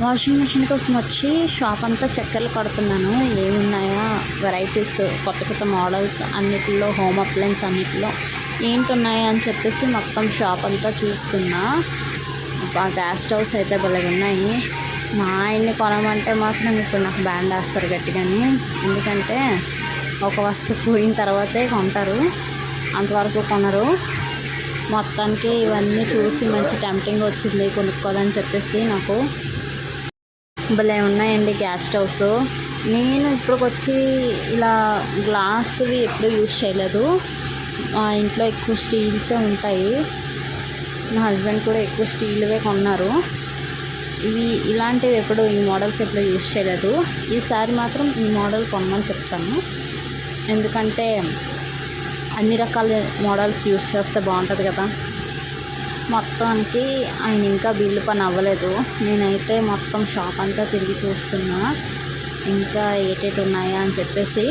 Washing machine కోసం వచ్చి shop అంతా చక్కర్లు కొడుతున్నాను. ఏమున్నాయా? వెరైటీస్ కొత్త కొత్త మోడల్స్ అన్నిటిలో హోమ్ అప్లయన్స్ అన్నిటిలో ఏంటున్నాయి అని చెప్పేసి మొత్తం షాప్ అంతా చూస్తున్నా. గ్యాస్ స్టవ్స్ అయితే భలే ఉన్నాయి. మా ఆయన్ని కొనమంటే మాత్రం ఇప్పుడు నాకు బ్యాండ్ వేస్తారు గట్టిగాని. ఎందుకంటే ఒక వస్తువు పోయిన తర్వాతే కొంటారు. అంతవరకు కొనరు. మొత్తానికి ఇవన్నీ చూసి మంచి టెంప్టింగ్ వచ్చింది కొనుక్కోవాలని చెప్పేసి నాకు. భలే ఉన్నాయండి గ్యాస్ స్టవ్స్ నేను ఇప్పటికొచ్చి వచ్చి ఇలా గ్లాస్వి ఎప్పుడు యూజ్ చేయలేదు. మా ఇంట్లో ఎక్కువ స్టీల్సే ఉంటాయి. మా హస్బెండ్ కూడా ఎక్కువ స్టీల్వే కొన్నారు. ఇవి ఇలాంటివి ఎప్పుడు ఈ మోడల్స్ ఎప్పుడు యూజ్ చేయలేదు. ఈసారి మాత్రం ఈ మోడల్ కొనమని చెప్తాను. ఎందుకంటే అన్ని రకాల మోడల్స్ యూజ్ చేస్తే బాగుంటుంది కదా. మొత్తానికి ఆయన ఇంకా బిల్లు పని అవ్వలేదు. నేనైతే మొత్తం షాప్ అంతా తిరిగి చూస్తున్నా. ఇంకా ఏటేటి ఉన్నాయా అని చెప్పేసి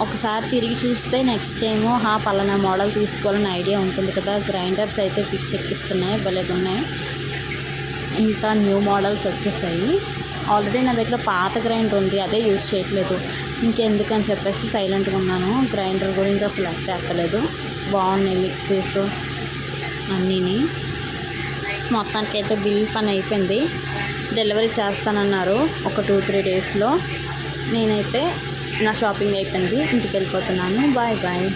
ఒకసారి తిరిగి చూస్తే నెక్స్ట్ టైము హా పలానా మోడల్ తీసుకోవాలని ఐడియా ఉంటుంది కదా. గ్రైండర్స్ అయితే పిచ్చెక్కిస్తున్నాయి భలే ఉన్నాయి. ఇంకా న్యూ మోడల్స్ వచ్చేసాయి. ఆల్రెడీ నా దగ్గర పాత గ్రైండర్ ఉంది అదే యూజ్ చేయట్లేదు. ఇంకెందుకని చెప్పేసి సైలెంట్గా ఉన్నాను. గ్రైండర్ గురించి అసలు ఎక్క ఎక్కలేదు బాగున్నాయి మిక్సీస్ అన్నీని. మొత్తానికి అయితే బిల్ పని అయిపోయింది. డెలివరీ చేస్తానన్నారు ఒక టూ త్రీ డేస్లో. నేనైతే నా షాపింగ్ అయిపోయింది. ఇంటికి వెళ్ళిపోతున్నాను బాయ్ బాయ్.